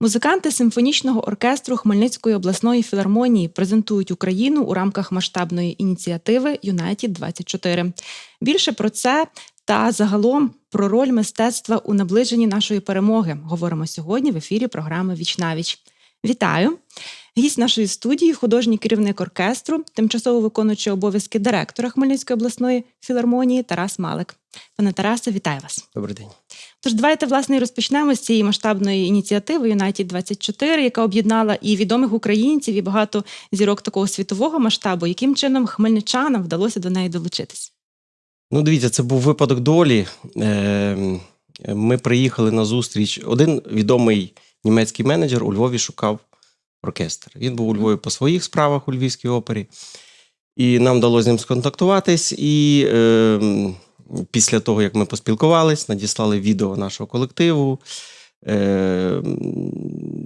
Музиканти симфонічного оркестру Хмельницької обласної філармонії презентують Україну у рамках масштабної ініціативи Юнайтід 24 Більше про це та загалом про роль мистецтва у наближенні нашої перемоги говоримо сьогодні в ефірі програми Вічнавіч. Вітаю! Гість нашої студії, художній керівник оркестру, тимчасово виконуючий обов'язки директора Хмельницької обласної філармонії Тарас Малик. Пане Тарасе, вітаю вас. Добрий день. Тож давайте власне і розпочнемо з цієї масштабної ініціативи Юнайтід 24 яка об'єднала і відомих українців, і багато зірок такого світового масштабу. Яким чином хмельничанам вдалося до неї долучитись? Ну, дивіться, це був випадок долі. Е, Ми приїхали на зустріч. Один відомий німецький менеджер у Львові шукав оркестр. Він був у Львові по своїх справах у Львівській опері. І нам вдалося з ним сконтактуватись. І е, після того, як ми поспілкувались, надіслали відео нашого колективу. Е,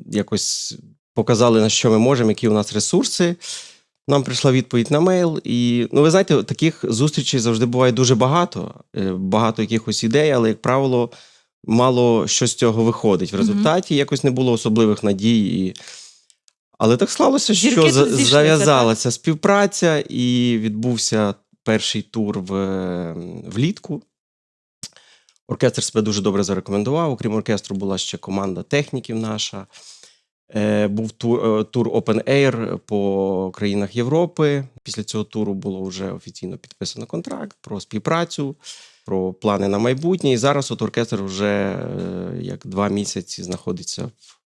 якось показали, на що ми можемо, які у нас ресурси. Нам прийшла відповідь на мейл, і ну ви знаєте, таких зустрічей завжди буває дуже багато, е, багато якихось ідей, але, як правило, мало що з цього виходить. В результаті якось не було особливих надій. І... Але так склалося, Зірки що тут за- зійшлися, зав'язалася співпраця, і відбувся перший тур в, влітку. Оркестр себе дуже добре зарекомендував. Окрім оркестру, була ще команда техніків наша. Е, Був тур, е, тур Open Air по країнах Європи. Після цього туру було вже офіційно підписано контракт про співпрацю, про плани на майбутнє. І зараз от оркестр вже е, як два місяці знаходиться в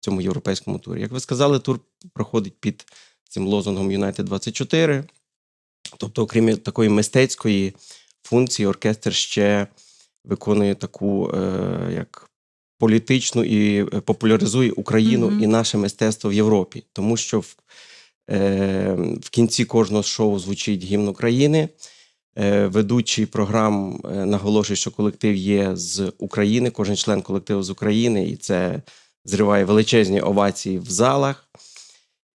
цьому європейському турі. Як ви сказали, тур проходить під цим лозунгом United 24. Тобто, окрім такої мистецької функції, оркестр ще виконує таку е, як політичну і е, популяризує Україну Мгм. і наше мистецтво в Європі, тому що в, е, в кінці кожного шоу звучить гімн України. Е, Ведучий програм е, наголошує, що колектив є з України, кожен член колективу з України, і це зриває величезні овації в залах.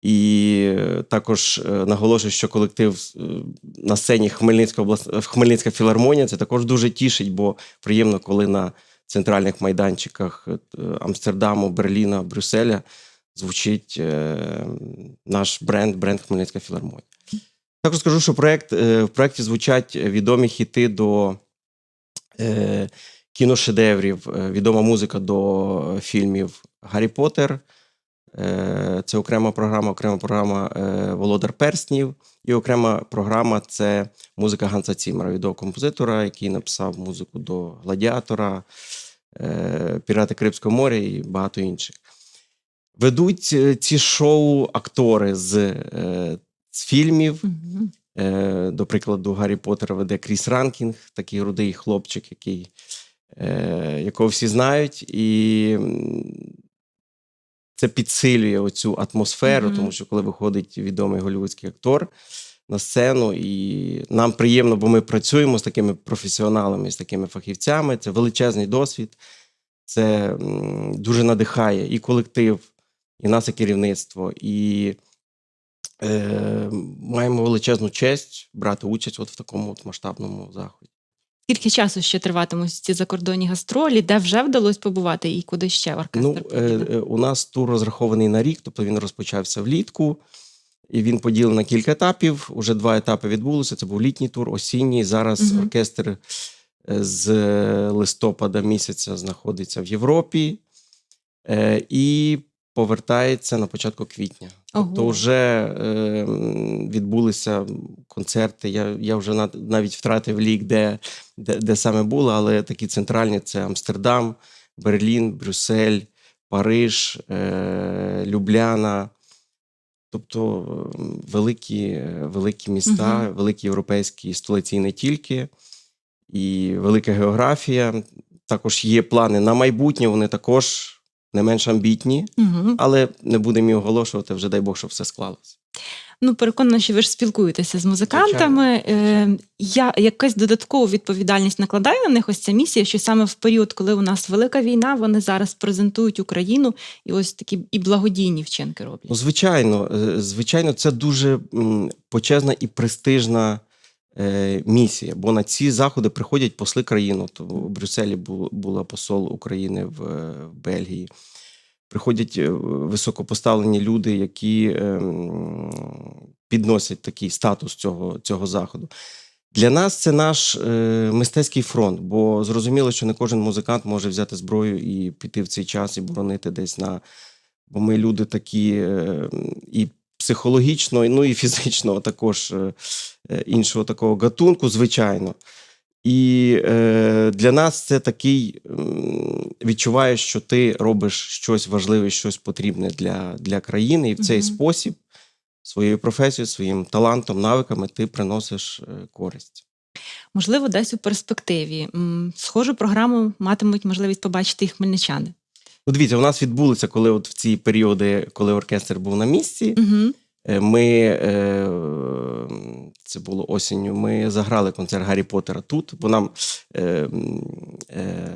І е, також е, наголошую, що колектив е, на сцені Хмельницька облас... Хмельницька філармонія це також дуже тішить, бо приємно, коли на центральних майданчиках Амстердаму, Берліна, Брюсселя звучить наш бренд, бренд Хмельницька філармонія. Також скажу, що проект, в проєкті звучать відомі хіти до кіношедеврів, відома музика до фільмів Гаррі Поттер. Е, Це окрема програма, окрема програма е, Володар Перснів, і окрема програма це музика Ганса Цімера, відомого композитора, який написав музику до Гладіатора, е, Пірати Карибського моря і багато інших. Ведуть ці шоу актори з, з фільмів. Е, До прикладу, Гаррі Поттера веде Кріс Ранкінг, такий рудий хлопчик, який, е, якого всі знають. І це підсилює оцю атмосферу, Мгм. тому що коли виходить відомий голівудський актор на сцену, і нам приємно, бо ми працюємо з такими професіоналами, з такими фахівцями. Це величезний досвід, це дуже надихає і колектив, і наше керівництво. І е, маємо величезну честь брати участь от в такому от масштабному заході. Скільки часу ще триватимуть ці закордонні гастролі, де вже вдалося побувати, і куди ще оркестр Ну, е, е, у нас тур розрахований на рік, тобто він розпочався влітку, і він поділений на кілька етапів. Уже два етапи відбулося. Це був літній тур, осінній. Зараз Мгм. оркестр е, з листопада місяця знаходиться в Європі е, і повертається на початку квітня. Тобто, вже е, відбулися концерти. Я, я вже навіть втратив лік, де, де, де саме було, але такі центральні це Амстердам, Берлін, Брюссель, Париж, е, Любляна. Тобто великі, великі міста, Мгм. великі європейські столиці і не тільки, і велика географія. Також є плани на майбутнє, вони також не менш амбітні, Мгм. але не будемо їх оголошувати, вже дай Бог, щоб все склалося. Ну, переконана, що ви ж спілкуєтеся з музикантами. Е, я якась додаткову відповідальність накладає на них ось ця місія, що саме в період, коли у нас велика війна, вони зараз презентують Україну і ось такі і благодійні вчинки роблять. Ну, звичайно, е, звичайно, це дуже почесна і престижна місія, бо на ці заходи приходять посли країн. От у Брюсселі була посол України в, е, в Бельгії. приходять е, високопоставлені люди, які ем, підносять такий статус цього, цього заходу. Для нас це наш е, мистецький фронт, бо зрозуміло, що не кожен музикант може взяти зброю і піти в цей час і боронити десь на. Бо ми люди такі е, і психологічно, ну і фізично також е, е, іншого такого гатунку, звичайно. І е, для нас це такий відчуваєш, що ти робиш щось важливе, щось потрібне для, для країни, і в цей Мгм. спосіб своєю професією, своїм талантом, навиками ти приносиш е, користь. Можливо, десь у перспективі схожу програму матимуть можливість побачити і хмельничани. Ну, дивіться, у нас відбулося, коли от в ці періоди, коли оркестр був на місці, Угу. Е, Ми е, це було осінню. Ми заграли концерт Гаррі Поттера тут, бо нам е, е,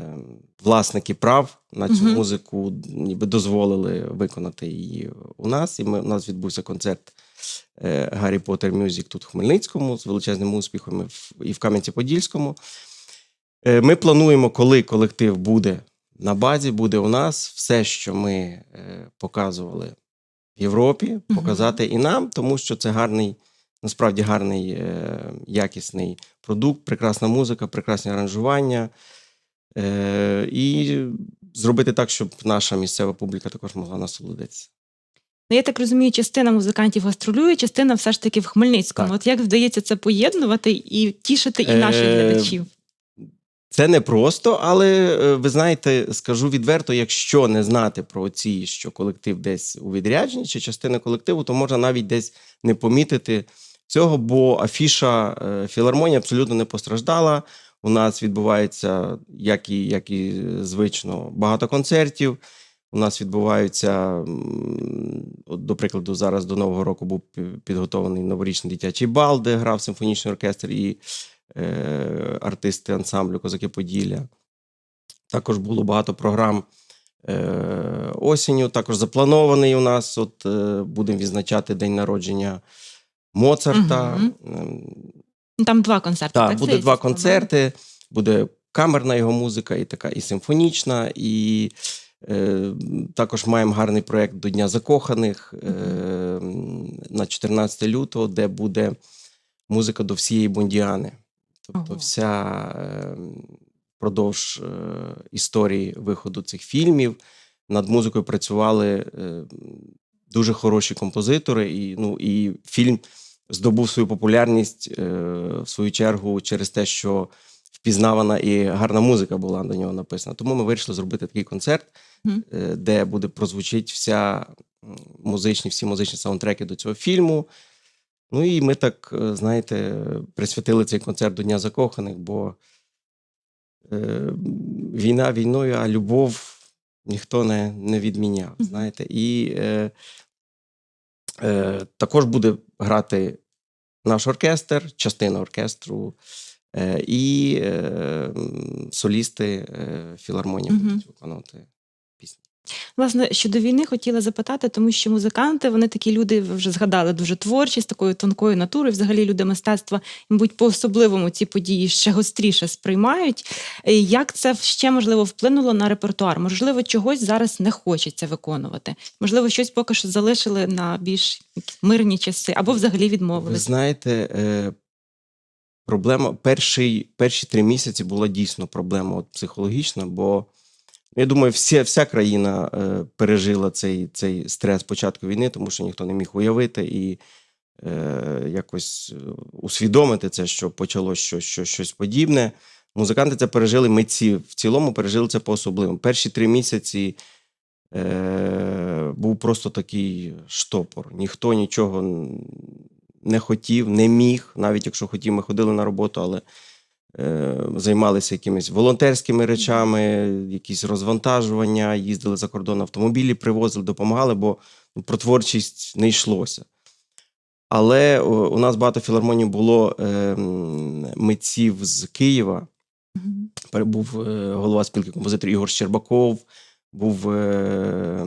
власники прав на цю Мгм. музику ніби дозволили виконати її у нас. І ми, у нас відбувся концерт Гаррі Поттер Мюзик тут в Хмельницькому з величезним успіхом і в, Кам'янці-Подільському. Ми плануємо, коли колектив буде на базі, буде у нас все, що ми е, показували в Європі, показати і нам, тому що це гарний, насправді гарний, е, якісний продукт, прекрасна музика, прекрасні аранжування. Е, і зробити так, щоб наша місцева публіка також могла насолодитися. Ну, я так розумію, частина музикантів гастролює, частина все ж таки в Хмельницькому. Так. От як вдається це поєднувати і тішити і наших Е, глядачів? Це не просто, але е, ви знаєте, скажу відверто, якщо не знати про ці, що колектив десь у відрядженні чи частина колективу, то можна навіть десь не помітити цього, бо афіша е, філармонії абсолютно не постраждала. У нас відбувається, як і, як і звично, багато концертів. У нас відбуваються, до прикладу, зараз до Нового року був пі- підготовлений новорічний дитячий бал, де грав симфонічний оркестр і артисти ансамблю Козаки Поділля. Також було багато програм е, осінню. Також запланований у нас. От е, будемо відзначати день народження Моцарта. Ну, Там два концерти. так, так, буде два концерти, буде камерна його музика, і така, і симфонічна, і е, також маємо гарний проєкт до Дня закоханих е, на 14 лютого, де буде музика до всієї Бондіани. Тобто, Ого. вся е, впродовж е, історії виходу цих фільмів над музикою працювали е, дуже хороші композитори, і, ну, і фільм здобув свою популярність е, в свою чергу через те, що впізнавана і гарна музика була до нього написана. Тому ми вирішили зробити такий концерт, де буде прозвучить вся музичні, всі музичні саундтреки до цього фільму. Ну і ми так, е, знаєте, присвятили цей концерт до Дня закоханих, бо е, війна війною, а любов ніхто не, не відміняв. Знаєте, і е, е, також буде грати наш оркестр, частина оркестру, е, і е, солісти е, філармонії будуть виконувати пісні. Власне, щодо війни хотіла запитати, тому що музиканти, вони такі люди, ви вже згадали, дуже творчі, з такою тонкою натурою. Взагалі люди мистецтва, мабуть, по-особливому ці події ще гостріше сприймають. Як це ще можливо вплинуло на репертуар? Можливо, чогось зараз не хочеться виконувати. Можливо, щось поки що залишили на більш мирні часи, або взагалі Ви знаєте, е, проблема перший, перші три місяці була дійсно проблема от, психологічна, бо я думаю, вся, вся країна е, пережила цей, цей стрес початку війни, тому що ніхто не міг уявити і е, якось е, усвідомити це, що почалося що, що, щось подібне. Музиканти це пережили, митці в цілому пережили це по-особливому. Перші три місяці е, був просто такий штопор. Ніхто нічого не хотів, не міг, навіть якщо хотів, ми ходили на роботу, але займалися якимись волонтерськими речами, якісь розвантажування, їздили за кордон, автомобілі привозили, допомагали, бо ну, про творчість не йшлося. Але у нас багато філармоній було е, митців з Києва. Був е, голова спілки композиторів Ігор Щербаков, був е,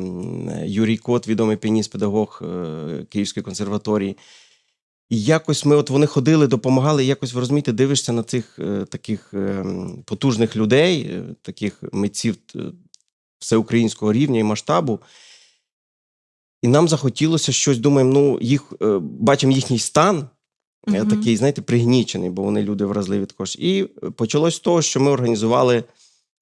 Юрій Кот, відомий піаніст, педагог е, Київської консерваторії. І якось ми, от вони ходили, допомагали. і Якось ви розумієте, дивишся на цих е, таких е, потужних людей, е, таких митців, е, всеукраїнського рівня і масштабу. І нам захотілося щось, думаємо, ну, їх, е, бачимо їхній стан, е, такий, знаєте, пригнічений, бо вони люди вразливі також. І почалось з того, що ми організували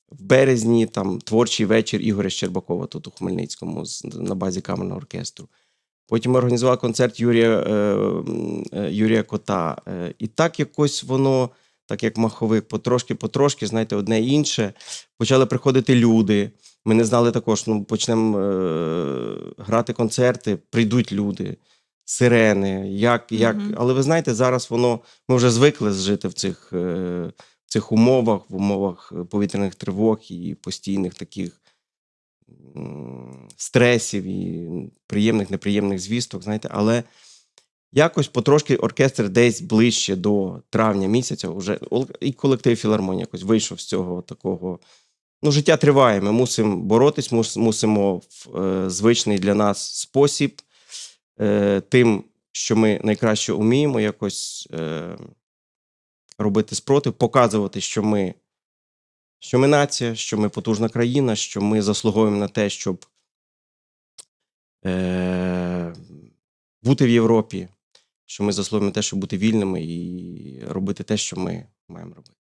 в березні там творчий вечір Ігоря Щербакова тут у Хмельницькому на базі камерного оркестру. Потім ми організували концерт Юрія, е, е, Юрія Кота. Е, і так якось воно, так як маховик, потрошки-потрошки, знаєте, одне інше. Почали приходити люди. Ми не знали також, ну почнемо е, грати концерти, прийдуть люди, сирени. Як, як... Мгм. Але ви знаєте, зараз воно ми вже звикли жити в цих, е, в цих умовах, в умовах повітряних тривог і постійних таких стресів і приємних, неприємних звісток. Знаєте, але якось потрошки оркестр десь ближче до травня місяця, вже і колектив філармонії якось вийшов з цього такого. Ну, життя триває. Ми мусимо боротись, мус- мусимо в е, звичний для нас спосіб е, тим, що ми найкраще вміємо, якось е, робити спротив, показувати, що ми, що ми нація, що ми потужна країна, що ми заслуговуємо на те, щоб е, бути в Європі, що ми заслуговуємо на те, щоб бути вільними і робити те, що ми маємо робити.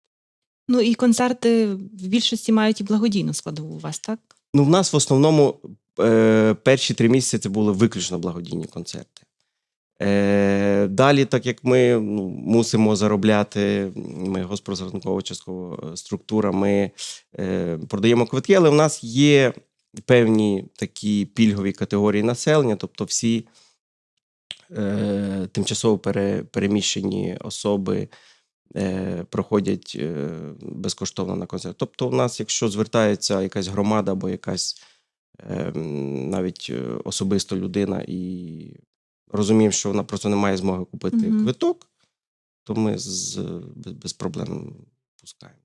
Ну і концерти в більшості мають і благодійну складову у вас, так? Ну, в нас в основному е, перші три місяці це були виключно благодійні концерти. Е, далі, так як ми ну, мусимо заробляти, ми господарськова часткова структура, ми е, продаємо квитки, але в нас є певні такі пільгові категорії населення, тобто всі е, тимчасово пере, переміщені особи е, проходять е, безкоштовно на концерт. Тобто, у нас, якщо звертається якась громада або якась е, навіть е, особисто людина і розуміємо, що вона просто не має змоги купити Мгм. квиток, то ми з, без, без проблем пускаємо.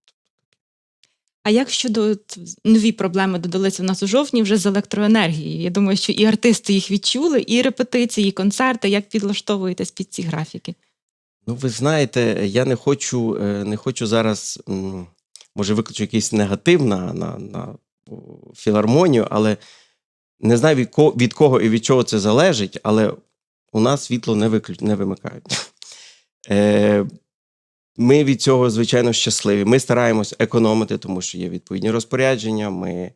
А як щодо нові проблеми додалися в нас у жовтні вже з електроенергією? Я думаю, що і артисти їх відчули, і репетиції, і концерти. Як підлаштовуєтесь під ці графіки? Ну, ви знаєте, я не хочу, е, не хочу зараз, може, виключу якийсь негатив на, на, на філармонію, але не знаю від кого, від кого і від чого це залежить, але у нас світло не, виклю, не вимикають. Е, Ми від цього, звичайно, щасливі. Ми стараємось економити, тому що є відповідні розпорядження. Ми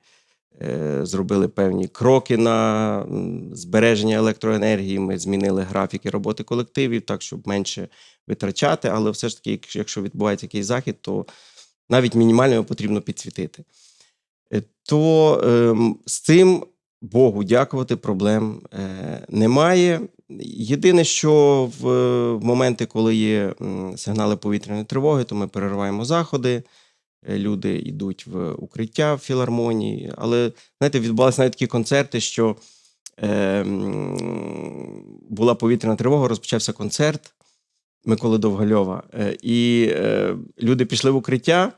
е, зробили певні кроки на збереження електроенергії. Ми змінили графіки роботи колективів, так щоб менше витрачати. Але все ж таки, якщо- відбувається якийсь захід, то навіть мінімально потрібно підсвітити. Е, То ем, з цим Богу дякувати, проблем е, немає. Єдине, що в, е, моменти, коли є сигнали повітряної тривоги, то ми перериваємо заходи. е, Люди йдуть в укриття в філармонії. Але знаєте, відбувалися навіть такі концерти, що е, була повітряна тривога, розпочався концерт Миколи Довгальова. Е, і е, люди пішли в укриття.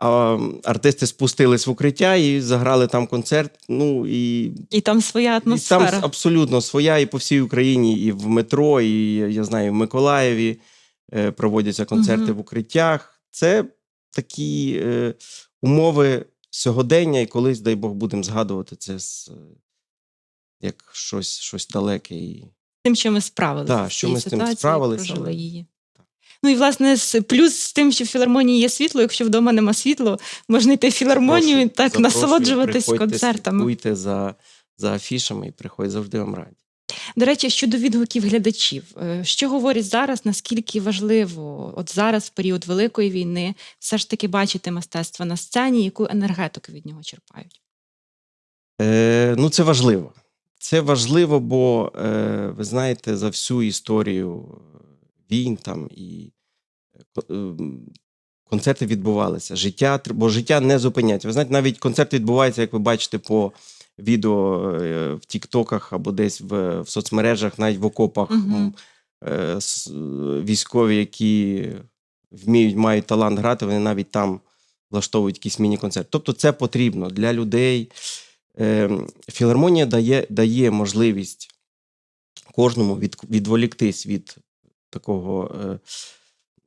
А артисти спустились в укриття і заграли там концерт. Ну і І там своя атмосфера. і там абсолютно своя, і по всій Україні, і в метро, і я знаю, в Миколаєві е, проводяться концерти Мгм. в укриттях. Це такі е, умови сьогодення, і колись, дай Бог, будемо згадувати це з, як щось, щось далеке. І... Тим, що ми справилися. Так, що ми з тим справилися, її. Ну і власне з- плюс з тим, що в філармонії є світло. Якщо вдома нема світло, можна йти в філармонію і так насолоджуватись концертами. Слідкуйте за, за афішами і приходьте завжди вам раді. До речі, щодо відгуків глядачів, е, що говорять зараз, наскільки важливо, от зараз, в період Великої війни, все ж таки бачити мистецтво на сцені, яку енергетику від нього черпають? Е, ну, це важливо. Це важливо, бо е, ви знаєте, за всю історію війн там і е, ем, концерти відбувалися. Життя, бо життя не зупиняється. Ви знаєте, навіть концерти відбуваються, як ви бачите, по відео е, в Тіктоках або десь в, в соцмережах, навіть в окопах. Е, військові, які вміють, мають талант грати, вони навіть там влаштовують якийсь міні-концерт. Тобто, це потрібно для людей. Е, Філармонія дає, дає можливість кожному від, відволіктись від такого е,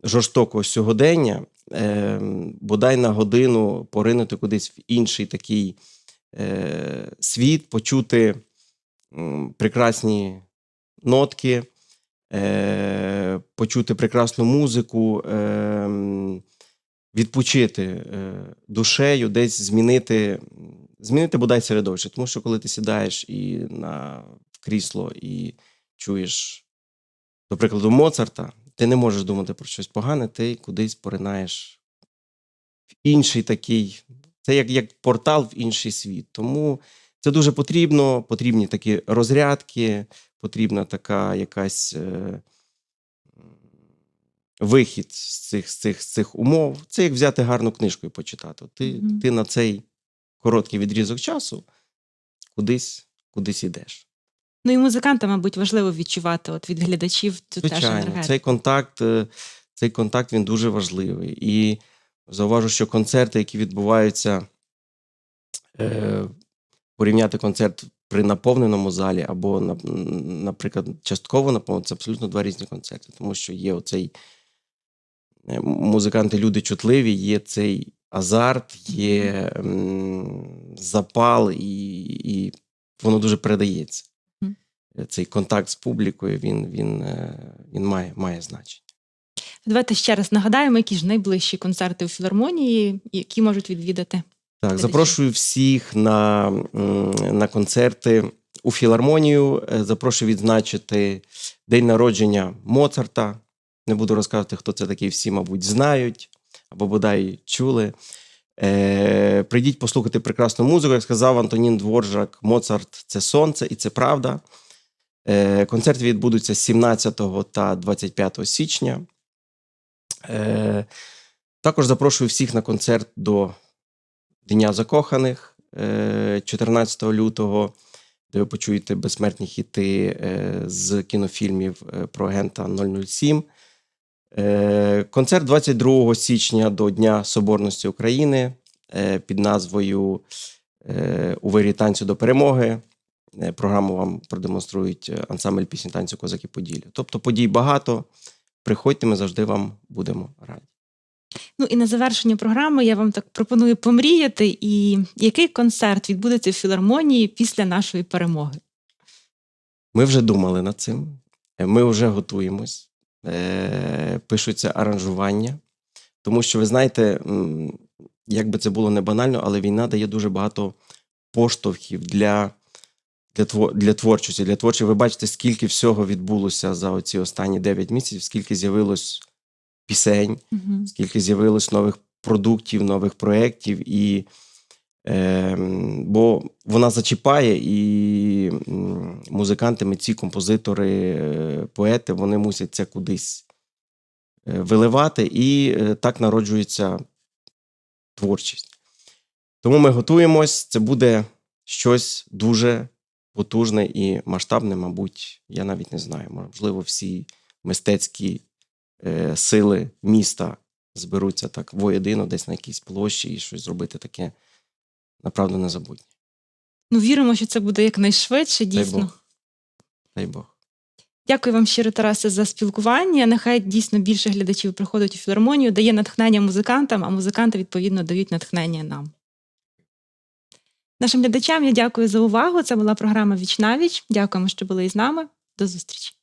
жорстокого сьогодення, е, бодай на годину поринути кудись в інший такий е, світ, почути прекрасні нотки, е, почути прекрасну музику, е, відпочити душею, десь змінити, змінити бодай середовище. Тому що коли ти сідаєш і на в крісло і чуєш, до прикладу, Моцарта, ти не можеш думати про щось погане, ти кудись поринаєш в інший такий. Це як, як портал в інший світ. Тому це дуже потрібно. Потрібні такі розрядки, потрібна така якась е, вихід з цих, з, цих, з цих умов. Це як взяти гарну книжку і почитати. Ти, Мгм. ти на цей короткий відрізок часу кудись, кудись ідеш. Ну і музикантам, мабуть, важливо відчувати от від глядачів цю теж Звичайно, енергетику. цей контакт, е, цей контакт він дуже важливий. І зауважу, що концерти, які відбуваються, е, порівняти концерт при наповненому залі або, на- наприклад, частково наповненому, це абсолютно два різні концерти, тому що є оцей е, музиканти, люди чутливі, є цей азарт, є м, запал, і, і воно дуже передається. Цей контакт з публікою він, він, е, він має, має значення. Давайте ще раз нагадаємо, які ж найближчі концерти у філармонії, які можуть відвідати. Так, запрошую всіх на, на концерти у філармонію. Е, Запрошую відзначити день народження Моцарта. Не буду розказувати, хто це такий, всі, мабуть, знають або бодай чули. Е, прийдіть послухати прекрасну музику. Як сказав Антонін Дворжак, Моцарт це сонце і це правда. Е, концерти відбудуться 17 та 25 січня. Е, також запрошую всіх на концерт до Дня закоханих е, 14 лютого, де ви почуєте безсмертні хіти е, з кінофільмів е, про агента 007. Е, Концерт 22 січня до Дня Соборності України е, під назвою е, У вирі танцю до перемоги. Е, Програму вам продемонструють е, ансамбль пісні танцю Козаки Поділля. Тобто подій багато. Приходьте, ми завжди вам будемо раді. Ну і на завершення програми я вам так пропоную помріяти. І який концерт відбудеться в філармонії після нашої перемоги? Ми вже думали над цим, е, ми вже готуємось, пишуться аранжування. Тому що, ви знаєте, як би це було не банально, але війна дає дуже багато поштовхів для, для, для творчості. Для творчості. Ви бачите, скільки всього відбулося за оці останні 9 місяців, скільки з'явилось пісень, Угу. скільки з'явилось нових продуктів, нових проєктів, і, е, бо вона зачіпає, і музиканти, митці, композитори, е, поети вони мусять це кудись е, виливати, і е, так народжується творчість. Тому ми готуємось. Це буде щось дуже потужне і масштабне, мабуть, я навіть не знаю. Можливо, всі мистецькі е, сили міста зберуться так воєдино, десь на якійсь площі і щось зробити таке направду незабутнє. Ну віримо, що це буде якнайшвидше, Дай дійсно. Бог. Дай Бог. Дякую вам щиро, Тарасе, за спілкування. Нехай дійсно більше глядачів приходить у філармонію, дає натхнення музикантам, а музиканти відповідно дають натхнення нам. Нашим глядачам я дякую за увагу. Це була програма Віч на віч. Дякуємо, що були із нами. До зустрічі.